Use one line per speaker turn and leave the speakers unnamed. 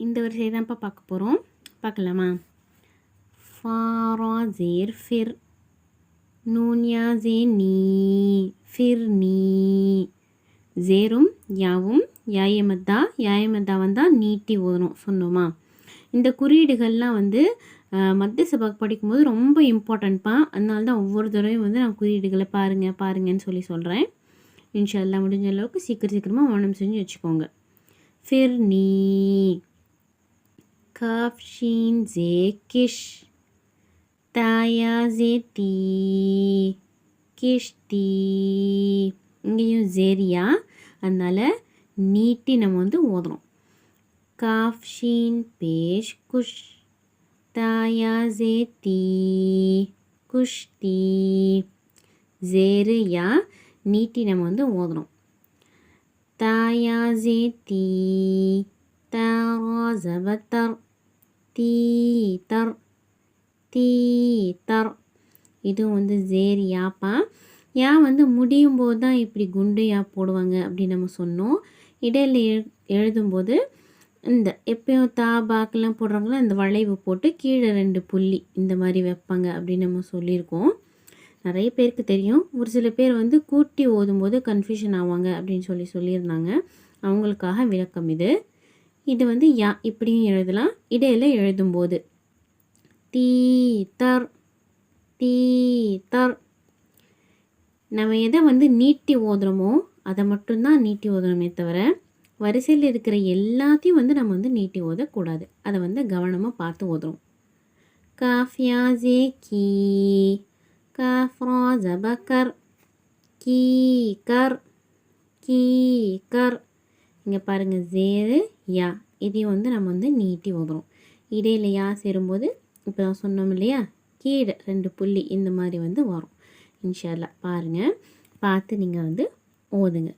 இந்த வரிசையை தான்ப்பா பார்க்க போகிறோம் பார்க்கலாமா? ஃபாரா ஜேர் ஃபிர் நூன்யா ஜே நீ ஃபிர் நீ. ஜேரும் யாவும் யாயமத்தா யாயமத்தா வந்தால் நீட்டி ஓதணும் சொன்னோமா? இந்த குறியீடுகள்லாம் வந்து மத்திய சபாக்கு படிக்கும்போது ரொம்ப இம்பார்ட்டன்ட்ப்பா அதனால தான் ஒவ்வொரு தடவையும் வந்து நான் குறியீடுகளை பாருங்கள் பாருங்கன்னு சொல்லி சொல்கிறேன் இன்ஷால்லா முடிஞ்ச அளவுக்கு சீக்கிரம் சீக்கிரமாக மனம் செஞ்சு வச்சுக்கோங்க. ஃபிர் நீ. காஃப் ஷீன் ஜே கிஷ் தாயா ze, ti. கிஷ் தீ இங்கேயும் ஜெரியா அதனால் நீட்டி நம்ம வந்து ஓதுறோம் காஃப் ஷீன் பேஷ் குஷ் தாயா ஜே தீ குஷ் தீ ஜெரியா நீட்டி நம்ம வந்து ஓதுறோம் தாயா ஜே தீ தாரா ஜபத்தர் தீ தர் தீ தர் வந்து ஜேர் யாப்பா. யா வந்து முடியும் போது தான் இப்படி குண்டு யா போடுவாங்க அப்படின்னு நம்ம சொன்னோம். இடையில எழு எழுதும்போது இந்த எப்பயும் தா பாக்கெல்லாம் போடுறாங்களோ இந்த வளைவு போட்டு கீழே ரெண்டு புள்ளி இந்த மாதிரி வைப்பாங்க அப்படின்னு நம்ம சொல்லியிருக்கோம். நிறைய பேருக்கு தெரியும். ஒரு சில பேர் வந்து கூட்டி ஓதும்போது கன்ஃபியூஷன் ஆவாங்க அப்படின்னு சொல்லி சொல்லியிருந்தாங்க. அவங்களுக்காக விளக்கம் இது. இது வந்து யா இப்படியும் எழுதலாம். இடையில எழுதும்போது தீத்தர் தர் தர். நம்ம எதை வந்து நீட்டி ஓதுறோமோ அதை மட்டும்தான் நீட்டி ஓதுறோமே தவிர வரிசையில் இருக்கிற எல்லாத்தையும் வந்து நம்ம வந்து நீட்டி ஓதக்கூடாது. அதை வந்து கவனமாக பார்த்து ஓதுறோம். காஃபியா ஜே கீ. காஃப்ரா ஜபக்கர் கீ கர். கீ கர். இங்கே பாருங்கள் ஜேரு யா. இதையும் வந்து நம்ம வந்து நீட்டி ஓதுறோம் இடையில யா சேரும்போது இப்போ நான் சொன்னோம் இல்லையா கீழே ரெண்டு புள்ளி இந்த மாதிரி வந்து வரும். இன்ஷால்லா பாருங்கள் பார்த்து நீங்கள் வந்து ஓதுங்க